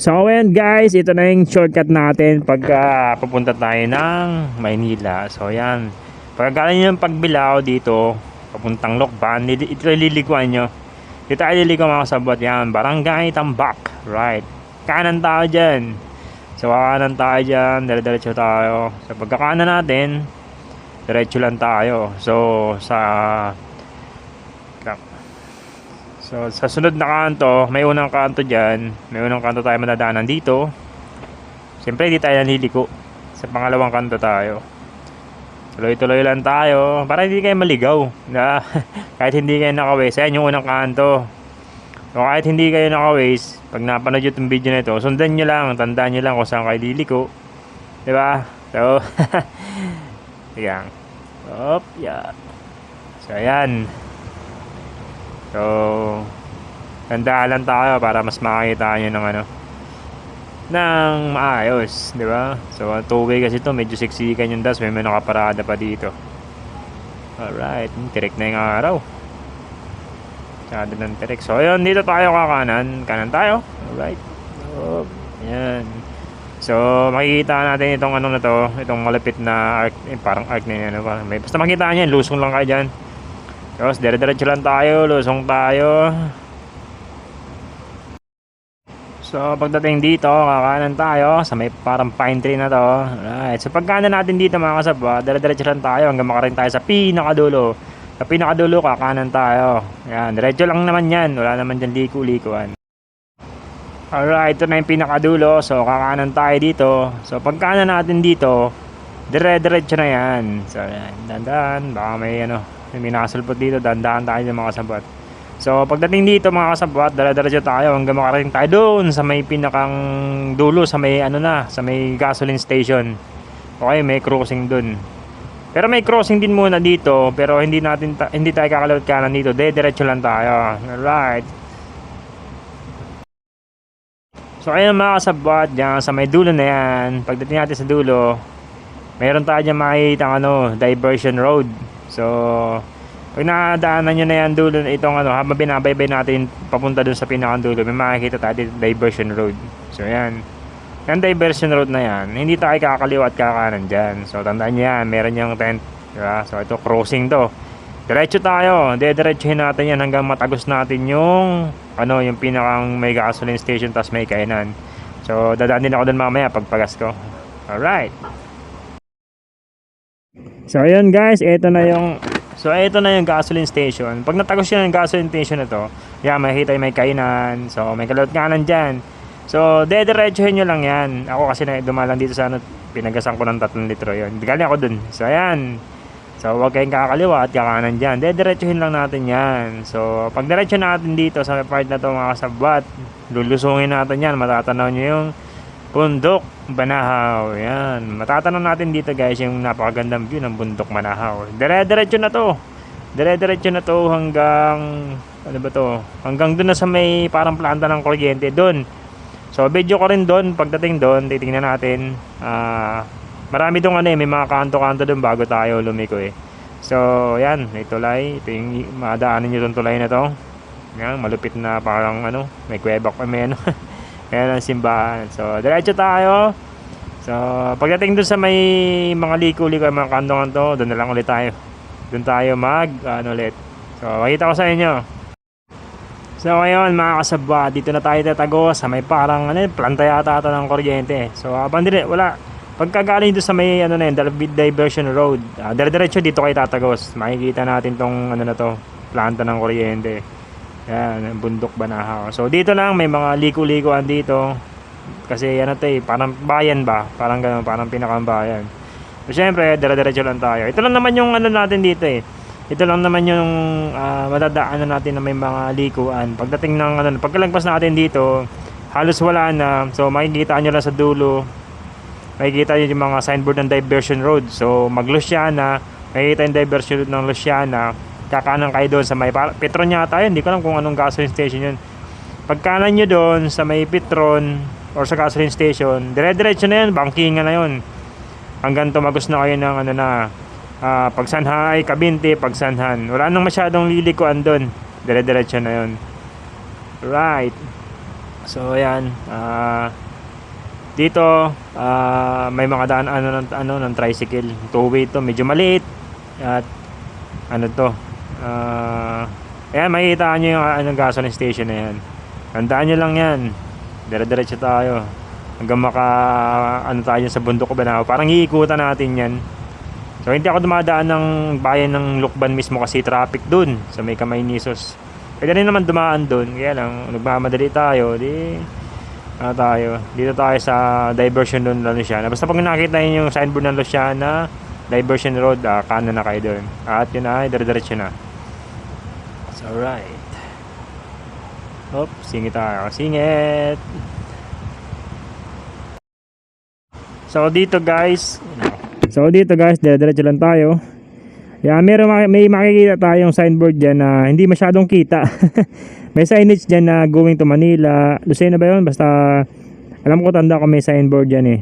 So ayan guys, ito na yung shortcut natin pagka pupunta tayo ng Maynila. So ayan, pagka galing nyo ng pagbilao dito, papuntang Lokban, ito liliguan nyo. Dito tayo liligo mga sabot yan, Barangay Tambak. Right, kanan tayo dyan. So kanan tayo dyan, dire-diretso tayo. Sa pagkakanan natin, diretso lang tayo. So sa So, sa sunod na kanto, may unang kanto dyan. May unang kanto tayo madadaanan dito. Siyempre, di tayo naliliko. Sa pangalawang kanto tayo. Tuloy-tuloy lang tayo. Para hindi kayo maligaw. Na, kahit hindi kayo nakaways. Ayan yung unang kanto. O kahit hindi kayo nakaways, pag napanood yung video na ito, sundan nyo lang. Tandaan nyo lang kung saan kayo liliko. Diba? So, yan. Op, yeah. So, ayan. So, tandaan tayo para mas makakita nyo ng ano ng maayos, di ba? So, two-way kasi to medyo siksikan yung das, may may nakaparada pa dito. Alright, hmm, tirik na yung araw. Masyado ng tirik. So, ayun, dito tayo kakanan. Kanan tayo. Alright. So, yan. So, makikita natin itong ano na to, itong malapit na arc, eh, parang arc na yan. Ano ba? May, basta makita nyo lusong lang kayo dyan. Tapos, dire-diretso lang tayo, lusong tayo. So, pagdating dito, kakanan tayo sa may parang pine tree na to. Alright. So, pagkanan natin dito mga kasabwa, dire-diretso lang tayo hanggang makarating tayo sa pinakadulo. Sa pinakadulo, kakanan tayo. Yan, diretso lang naman yan. Wala naman dyan liku-likuan. Alright, ito na yung pinakadulo. So, kakanan tayo dito. So, pagkanan natin dito, dire-diretso na yan. So, yan, dandan. Baka may ano, may nakasulpot dito. Dandan tayo ng mga kasabwat. So, pagdating dito mga kasabwat, dire-diretso tayo hanggang makarating tayo doon sa may pinakang dulo, sa may ano na, sa may gasoline station. Okay, may crossing doon. Pero may crossing din muna dito, pero hindi natin ta- hindi tayo kakalawat kanan dito. Dire-diretso lang tayo. Alright. So ayun mga kasabwat, dyan sa may dulo na yan, pagdating natin sa dulo, mayroon tayo dyan makikita ano, diversion road. So, pag nadaanan nyo na yan dulo, itong ano, habang binabaybay natin papunta dun sa pinakang dulo, may makikita tayo dito, diversion road. So yan. Yung diversion road na yan, hindi tayo kakaliwa at kakanan dyan. So tandaan nyo yan, meron yung tent. Diba? So ito, crossing to. Diretso tayo. Dediretsuhin natin yan hanggang matagos natin yung ano, yung pinakang may gasoline station tas may kainan. So dadaan din ako dun mamaya pagpagas ko. Alright. So ayun guys, ito na yung So ito na yung gasoline station. Pag natagos yun yung gasoline station na to, yan makikita may kainan. So may kalot kanan dyan. So dediretsuhin nyo lang yan. Ako kasi na dumalang dito sa ano, pinagasan ko ng 3 litro yun. Galing ako dun. So ayan. So huwag kayong kakaliwa at kakanan dyan. Dediretsuhin lang natin yan. So pag diretso natin dito sa part na to mga kasabwat, lulusungin natin yan. Matatanaw nyo yung Bundok Banahaw. Yan. Matatanaw natin dito guys yung napakagandang view ng Bundok Banahaw. Dire-diretso na to. Dire-diretso na to hanggang ano ba to? Hanggang doon na sa may parang planta ng kuryente doon. So video ko rin doon pagdating doon, titingnan natin. Ah, marami doon ano eh, may mga kanto-kanto doon bago tayo lumiko eh. So, yan, may tulay. Ito yung madaanan nyo itong tulay na to. Yan, malupit na parang ano, may kuweba may ano. Ayan ang simbahan. So, diretso tayo. So, pagdating dun sa may mga liko-liko, mga kanto-kanto, doon na lang ulit tayo. Doon tayo mag, ano ulit. So, makita ko sa inyo. So, ngayon mga kasabwa, dito na tayo tatago sa may parang, ano, planta yata ata ng kuryente. So, habang dire, wala. Pagkagaling doon sa may, ano na yun, Dalbid Diversion Road, uh, dire-diretso dito kayo tatagos. Makikita natin tong, ano na to, planta ng kuryente. Yan, bundok Banahaw. So dito lang may mga liko-likoan dito. Kasi ano to eh, parang bayan ba? Parang ganun, parang pinakang bayan. So syempre, dire-diretso lang tayo. Ito lang naman yung ano natin dito eh. Ito lang naman yung uh, madadaanan natin na may mga likuan. Pagdating ng ano, pagkalagpas natin dito, halos wala na. So makikita nyo lang sa dulo. Makikita nyo yung mga signboard ng diversion road. So mag Luciana, makikita yung diversion road ng Luciana kakanan kayo doon sa may Petron yata yun, hindi ko alam kung anong gasoline station yun. Pagkanan nyo doon sa may Petron or sa gasoline station, dire-diretso na yun, bangkingan na yun. Hanggang tumagos na kayo ng ano na, uh, pagsanhay, kabinte, pagsanhan. Wala nang masyadong lilikuan doon. Dire-diretso na yun. Right. So ayan, ah dito ah, may mga daan ano ng ano ng tricycle. Two-way to, medyo maliit. At ano to? Ah ayan, makikita niyo yung anong gasoline station na yan. Tandaan niyo lang yan. Dire-diretso tayo. Hanggang maka ano tayo sa bundok ko ba Parang iikutan natin yan. So hindi ako dumadaan ng bayan ng Lukban mismo kasi traffic dun sa may Kamay Nisos. Pwede rin naman dumaan dun. Kaya lang, nagmamadali tayo. Di, ano tayo. Dito tayo sa diversion na Luciana. Basta pag nakita niyo yung signboard ng Luciana, diversion road, ah, kanan na kayo dun. At yun na, dire-diretso na. It's alright. Hop, singit tayo. Singit! So dito guys, So dito guys, dire-diretso lang tayo. Yeah, meron may makikita tayong signboard diyan na hindi masyadong kita. may signage diyan na going to Manila. Lucena ba 'yon? Basta alam ko tanda ko may signboard diyan eh.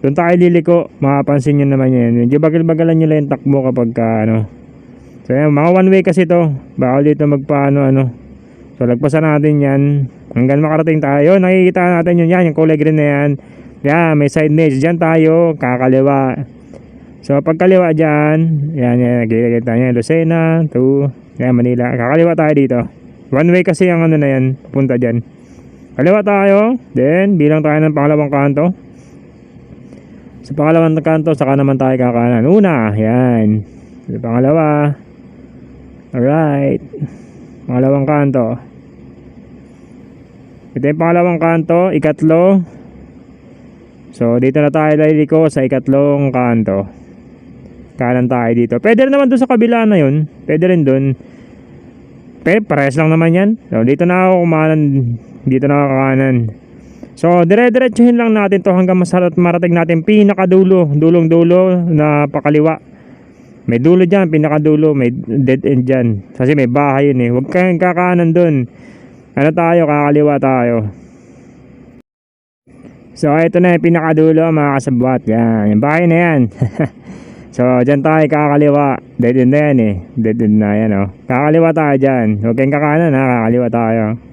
Doon tayo liliko, mapapansin niyo naman yan. Medyo bagal-bagalan nyo lang yung takbo kapag ka, ano. So yan, mga one way kasi to. Bawal dito magpaano ano. So lagpasan natin yan. Hanggang makarating tayo. Nakikita natin yun yan, yung kulay green na yan. Yan, may signage. Diyan tayo, kakaliwa. So pagkaliwa dyan, yan, yan, nakikita nyo, Lucena, to, yan, Manila. Kakaliwa tayo dito. One way kasi ang ano na yan, punta dyan. Kaliwa tayo, then bilang tayo ng pangalawang kanto. Sa pangalawang kanto, saka naman tayo kakanan. Una, yan. Sa pangalawa. Alright. Pangalawang kanto. Ito yung pangalawang kanto, ikatlo. So, dito na tayo liliko sa ikatlong kanto. Kanan tayo dito. Pwede rin naman doon sa kabila na yun. Pwede rin doon. Pero parehas lang naman yan. So, dito na ako kumanan. Dito na ako kakanan. So, dire-diretsuhin lang natin to hanggang masarap marating natin pinakadulo, dulong-dulo na pakaliwa. May dulo dyan, pinakadulo, may dead end dyan. Kasi may bahay yun eh. Huwag kayong kakanan dun. Ano tayo, kakaliwa tayo. So, ito na yung pinakadulo mga kasabwat. Yan, yung bahay na yan. so, dyan tayo kakaliwa. Dead end na yan eh. Dead end na yan oh. Kakaliwa tayo dyan. Huwag kayong kakanan ha, kakaliwa tayo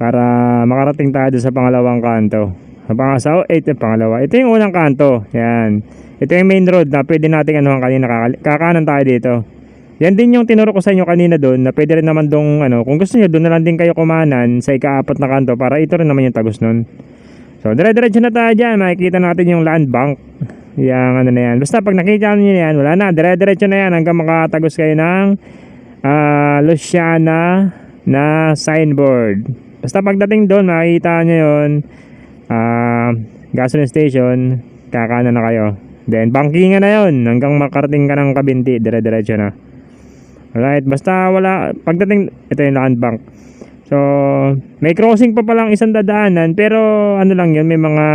para makarating tayo sa pangalawang kanto. Sa pangasaw, ito yung pangalawa. Ito yung unang kanto. Yan. Ito yung main road na pwede natin ano kanina kakanan tayo dito. Yan din yung tinuro ko sa inyo kanina doon na pwede rin naman dong ano, kung gusto niyo doon na lang din kayo kumanan sa ikaapat na kanto para ito rin naman yung tagos nun. So, dire-diretso na tayo dyan. Makikita natin yung land bank. Yang ano na yan. Basta pag nakita niyo yan, wala na. Dire-diretso na yan hanggang makatagos kayo ng ah, Luciana na signboard. Basta pagdating doon, makikita nyo yun. ah, gasoline station. Kakanan na kayo. Then, bankingan na yun. Hanggang makarating ka ng kabinti. Dire-diretso na. Alright. Basta wala. Pagdating, ito yung land bank. So, may crossing pa palang isang dadaanan. Pero, ano lang yun. May mga...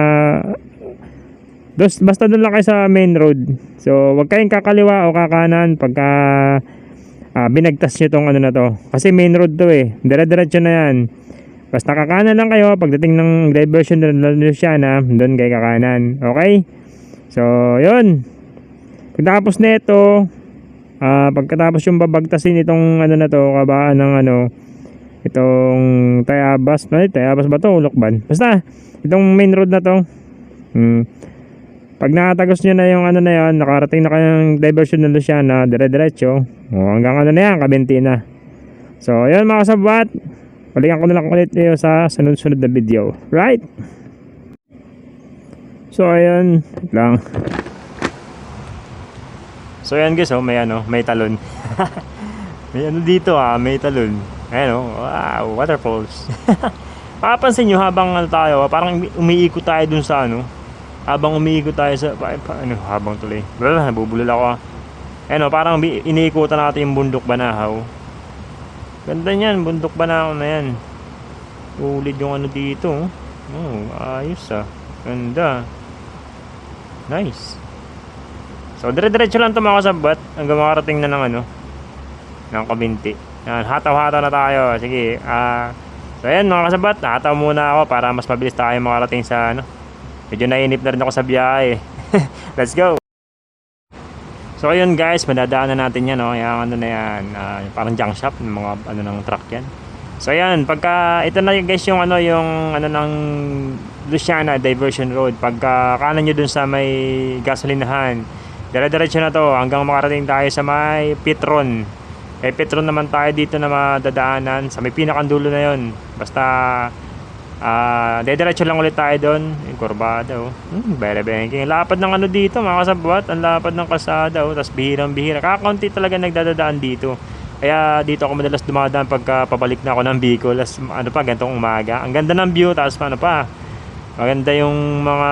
Dos, basta doon lang kayo sa main road. So, wag kayong kakaliwa o kakanan pagka ah, binagtas nyo tong ano na to. Kasi main road to eh. Dire-diretso na yan. Basta kakanan lang kayo pagdating ng diversion ng Luciana, doon kayo kakanan. Okay? So, yun. Pagkatapos nito, ah pagkatapos yung babagtasin itong ano na to, kabaan ng ano, itong Tayabas, no? Tayabas ba to? Ulokban. Basta, itong main road na to. Hmm. Pag nakatagos nyo na yung ano na yan, nakarating na kayong diversion ng Luciana, dire-diretso, o, hanggang ano na yan, kabinti na. So, yun mga kasabwat. Balikan ko na lang ulit kayo sa sunod-sunod na video. Right? So, ayun. Lang. So, ayan guys, oh, may ano, may talon. may ano dito ah, may talon. Ayan oh, wow, waterfalls. Makapansin nyo habang ano tayo, ah, parang umi- umiikot tayo dun sa ano. Habang umiikot tayo sa, pa, pa- ano, habang tuloy. Wala, nabubulol ako ah. Ayan oh, parang iniikutan natin yung bundok banahaw. Ganda niyan, bundok banahaw na yan. Ulid yung ano dito. oh. Ayos ah. Ganda. Nice. So, dire-diretso lang ito mga kasabot hanggang makarating na ng ano, ng kabinti. Yan, hataw-hataw na tayo. Sige, ah, so ayan mga kasabat, hataw muna ako para mas mabilis tayo makarating sa ano. Medyo nainip na rin ako sa biyahe. Let's go! So ayun guys, madadaanan natin yan, no? Yung ano na yan, yung parang junk shop, yung mga ano ng truck yan. So ayan, pagka ito na guys yung ano yung ano ng Luciana Diversion Road. Pagka kanan nyo dun sa may gasolinahan. Dire-diretso na to hanggang makarating tayo sa may Petron. Eh Petron naman tayo dito na madadaanan sa may pinakandulo na yon. Basta ah dediretso lang ulit tayo doon. Yung kurbada oh. Hmm, bere banking. Lapad ng ano dito mga kasabwat. Ang lapad ng kalsada oh. Tapos bihirang bihira. Kakaunti talaga nagdadadaan dito. Kaya dito ako madalas dumadaan pagka pabalik na ako ng Bicol. Tapos ano pa, gantong umaga. Ang ganda ng view. Tapos ano pa, maganda yung mga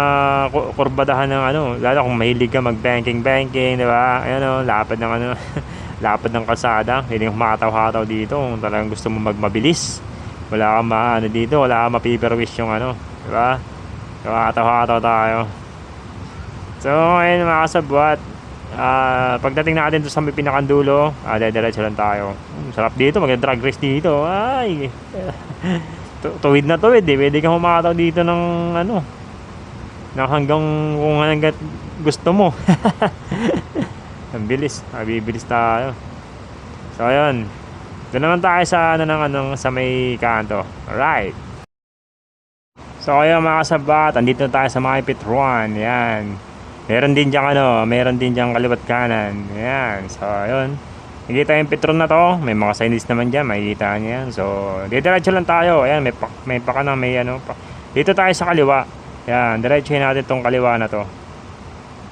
ku- kurbadahan ng ano. Lalo kung mahilig ka mag-banking-banking, di ba? Ayan o, lapad ng ano. lapad ng kalsada. Hindi kang makataw-hataw dito. Kung talagang gusto mo magmabilis. Wala kang ma, ano dito. Wala kang mapiperwish yung ano. Di ba? So, hataw-hataw tayo. So, ayun mga kasabwat. Ah, pagdating natin sa may pinakandulo, ah, diretso lang tayo. Hmm, sarap dito, mag-drag race dito. Ay. Tu- tuwid na tuwid eh. Pwede kang humataw dito ng ano. Ng hanggang kung hanggang gusto mo. Ang bilis. Mabibilis tayo. So, ayun. Doon naman tayo sa ano ng anong sa may kanto. Alright. So, ayun mga kasabat. Andito tayo sa mga Petruan. Yan. Meron din diyang ano, meron din diyang kaliwat kanan. Ayan. So, ayun. Nakikita yung Petron na to. May mga signage naman dyan. Makikita niyo yan. So, diretso lang tayo. Ayan, may, pa, may paka na may ano. Pa. Dito tayo sa kaliwa. Ayan, diretso natin tong kaliwa na to.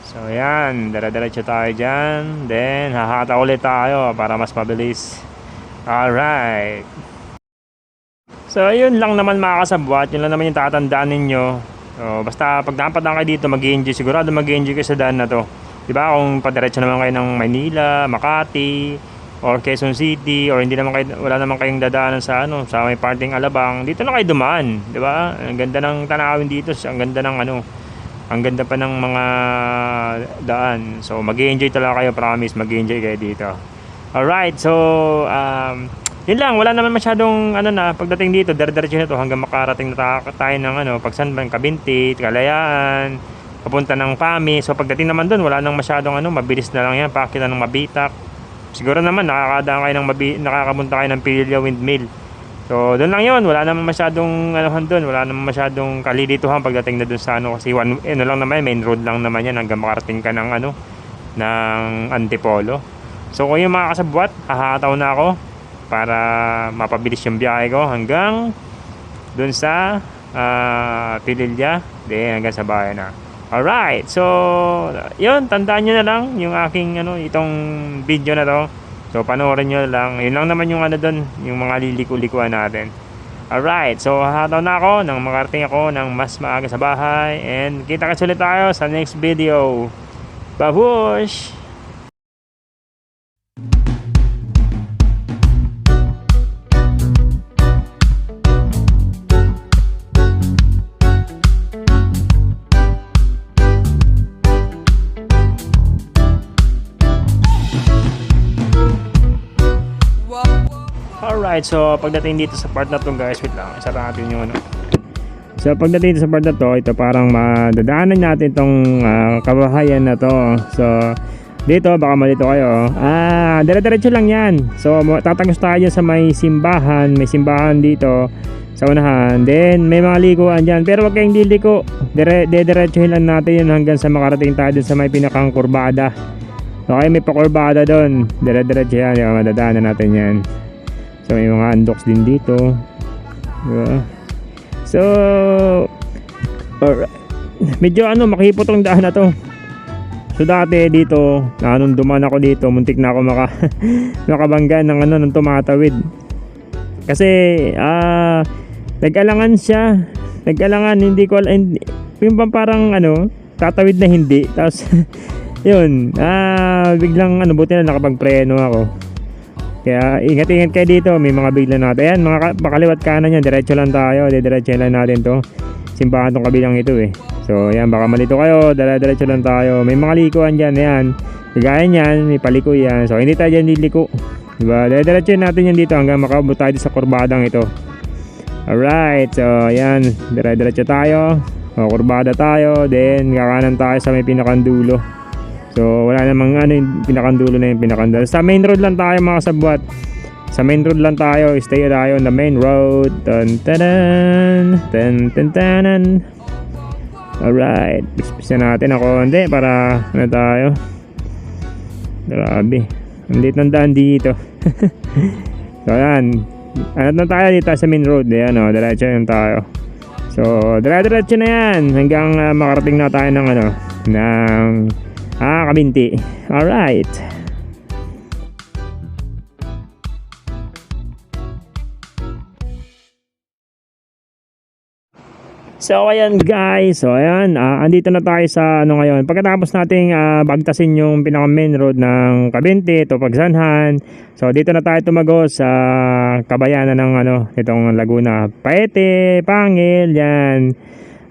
So, ayan. Dire-diretso tayo dyan. Then, hahata ulit tayo para mas mabilis. Alright. So, ayun lang naman mga kasabwat. Yun lang naman yung tatandaan ninyo. So, basta pag napadaan kayo dito, mag enjoy Sigurado mag enjoy kayo sa daan na to. Diba? Kung padiretso naman kayo ng Manila, Makati, or Quezon City, or hindi naman kayo, wala naman kayong dadaanan sa ano, sa may parting Alabang, dito na kayo dumaan. Diba? Ang ganda ng tanawin dito. Ang ganda ng ano, ang ganda pa ng mga daan. So, mag enjoy talaga kayo, promise. mag enjoy kayo dito. Alright, so, um, yun lang, wala naman masyadong ano na pagdating dito, dire-diretso na to hanggang makarating na ta- tayo ng ano, Pagsanban, Kabinti, Kalayaan, papunta ng Pami. So pagdating naman doon, wala nang masyadong ano, mabilis na lang yan, pakita ng Mabitak. Siguro naman nakakadaan kayo ng mabi, nakakapunta kayo ng Pilya Windmill. So doon lang 'yon, wala naman masyadong anuhan doon, wala naman masyadong kalilituhan pagdating na doon sa ano kasi one ano lang naman, main road lang naman yan hanggang makarating ka ng ano ng Antipolo. So kung yung mga kasabwat, hahataw na ako para mapabilis yung biyahe ko hanggang dun sa uh, Pililya then hanggang sa bahay na. Alright so yun tandaan nyo na lang yung aking ano itong video na to. So panoorin nyo lang. Yun lang naman yung ano dun yung mga liliko-likuan natin. Alright so hataw na ako nang makarating ako ng mas maaga sa bahay. And kita kasi ulit tayo sa next video. Babush Alright, so pagdating dito sa part na to guys, wait lang, isa natin yung ano. So pagdating dito sa part na to, ito parang madadaanan natin tong ah, kabahayan na to. So dito, baka malito kayo. Ah, dire-diretso lang yan. So tatagos tayo sa may simbahan, may simbahan dito sa unahan. Then may mga likuan dyan. Pero wag kayong liliko. Dire diretsuhin lang natin yun hanggang sa makarating tayo sa may pinakang kurbada. Okay, may pakurbada doon. Dire-diretso yan. Yung madadaanan natin yan. So may mga undocs din dito. Diba? So alright. Medyo ano makipot tong daan na to. So dati dito, na nung dumaan ako dito, muntik na ako maka makabangga ng ano ng tumatawid. Kasi ah nag-alangan siya. Nag-alangan hindi ko al- hindi, yung parang ano, tatawid na hindi. Tapos yun, ah biglang ano buti na nakapagpreno ako. Kaya ingat-ingat kayo dito, may mga bigla natin. Ayan, mga ka- makaliwat kanan yan, diretso lang tayo, diretso lang natin to. Simbahan tong kabilang ito eh. So, ayan, baka malito kayo, diretso lang tayo. May mga likuan dyan, ayan. Kagaya niyan, may paliko yan. So, hindi tayo dyan liliko. Diba? Diretso natin yan dito hanggang makaabot tayo sa kurbadang ito. Alright, so ayan, dire-diretso tayo. O, kurbada tayo, then kakanan tayo sa may pinakandulo. So wala namang ano yung pinakandulo na yung pinakandulo. Sa main road lang tayo mga sabwat. Sa main road lang tayo. Stay tayo on the main road. Dun, tanan, dun, dun, tanan. Alright. Pispisa natin ako. Hindi, para ano tayo. Grabe. Ang liit ng daan dito. so, yan. Ano na tayo dito sa main road. Ayan o, diretso yan tayo. So, dire-diretso na yan. Hanggang ah, makarating na tayo ng ano, ng ah, Kabinti. Alright. So ayan guys, so ayan, ah, andito na tayo sa ano ngayon. Pagkatapos nating ah, bagtasin yung pinaka main road ng Cabente to Pagsanhan. So dito na tayo tumago sa kabayanan ng ano, itong Laguna. Paete, Pangil, yan.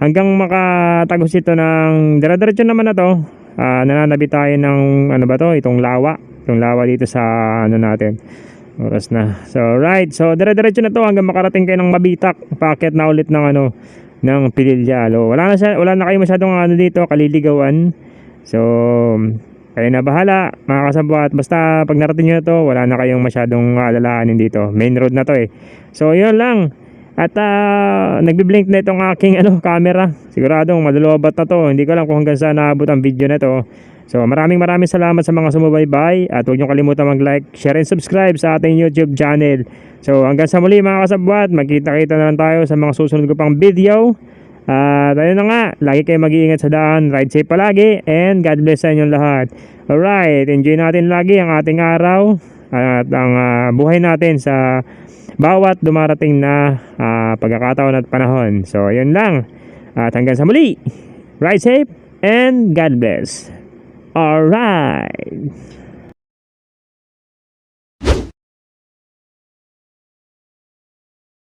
Hanggang makatagos ito ng dire-diretso naman na to. Ah, nananabi tayo ng ano ba to, itong lawa. Itong lawa dito sa ano natin. Oras na. So right, so dire-diretso na to hanggang makarating kayo ng Mabitak. Packet na ulit ng ano, ng Pililyalo. Wala na siya, wala na kayo masyadong ano dito, kaliligawan. So, kayo na bahala, mga kasabwat. Basta pag narating nyo na to, wala na kayong masyadong alalahanin dito. Main road na to eh. So, yun lang. At ah, nagbi-blink na itong aking ano, camera. Siguradong malulubat na to. Hindi ko alam kung hanggang saan naabot ang video na to. So maraming maraming salamat sa mga sumubaybay at huwag niyo kalimutan mag-like, share and subscribe sa ating YouTube channel. So hanggang sa muli mga kasabwat, magkita-kita na lang tayo sa mga susunod ko pang video. At ayun na nga, lagi kayo mag-iingat sa daan, ride safe palagi, and God bless sa inyong lahat. Alright, enjoy natin lagi ang ating araw at ang ah, buhay natin sa bawat dumarating na ah, pagkakataon at panahon. So ayun lang, at hanggang sa muli, ride safe and God bless. Alright.